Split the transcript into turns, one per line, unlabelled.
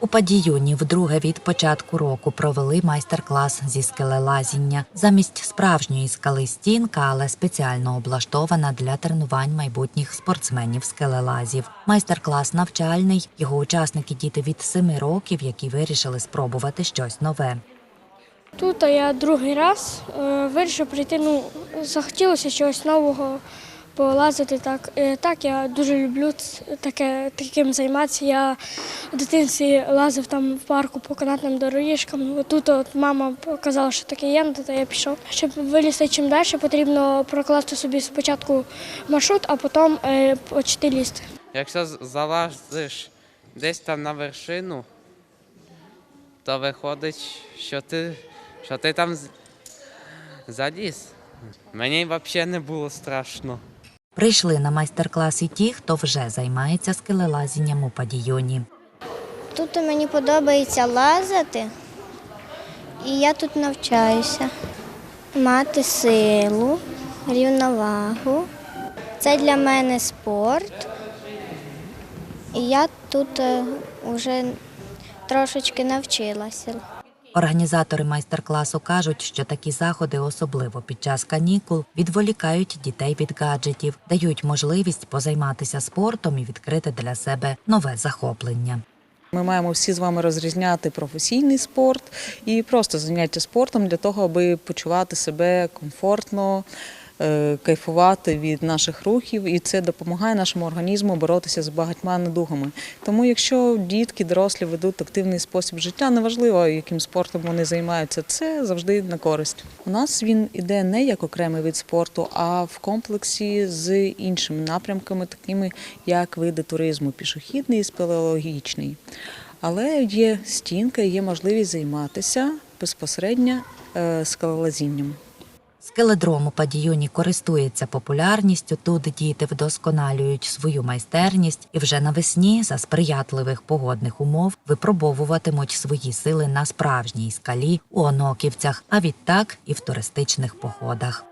У Падіюні вдруге від початку року провели майстер-клас зі скелелазіння. Замість справжньої скали стінка, але спеціально облаштована для тренувань майбутніх спортсменів скелелазів. Майстер-клас навчальний. Його учасники діти від 7 років, які вирішили спробувати щось нове.
Тут я другий раз е, вирішив прийти. Ну, захотілося чогось нового полазити. Так, Е, так я дуже люблю таке, таким займатися. Я в дитинстві лазив там в парку по канатним доріжкам. Тут от мама показала, що таке є, ну, то я пішов. Щоб вилізти чим далі, потрібно прокласти собі спочатку маршрут, а потім е, почати лізти.
Якщо залазиш десь там на вершину, то виходить, що ти, що ти там заліз. Мені взагалі не було страшно.
Прийшли на майстер-клас і ті, хто вже займається скелелазінням у Падіюні.
Тут мені подобається лазити, і я тут навчаюся. Мати силу, рівновагу. Це для мене спорт. І я тут вже трошечки навчилася.
Організатори майстер-класу кажуть, що такі заходи, особливо під час канікул, відволікають дітей від гаджетів, дають можливість позайматися спортом і відкрити для себе нове захоплення.
Ми маємо всі з вами розрізняти професійний спорт і просто заняття спортом для того, аби почувати себе комфортно, кайфувати від наших рухів, і це допомагає нашому організму боротися з багатьма недугами. Тому, якщо дітки, дорослі ведуть активний спосіб життя, неважливо, яким спортом вони займаються, це завжди на користь. У нас він іде не як окремий вид спорту, а в комплексі з іншими напрямками, такими як види туризму, пішохідний і спелеологічний. Але є стінка, є можливість займатися безпосередньо е, скалолазінням.
Скеледром у Падіюні користується популярністю. Тут діти вдосконалюють свою майстерність і вже навесні за сприятливих погодних умов випробовуватимуть свої сили на справжній скалі у Оноківцях, а відтак і в туристичних походах.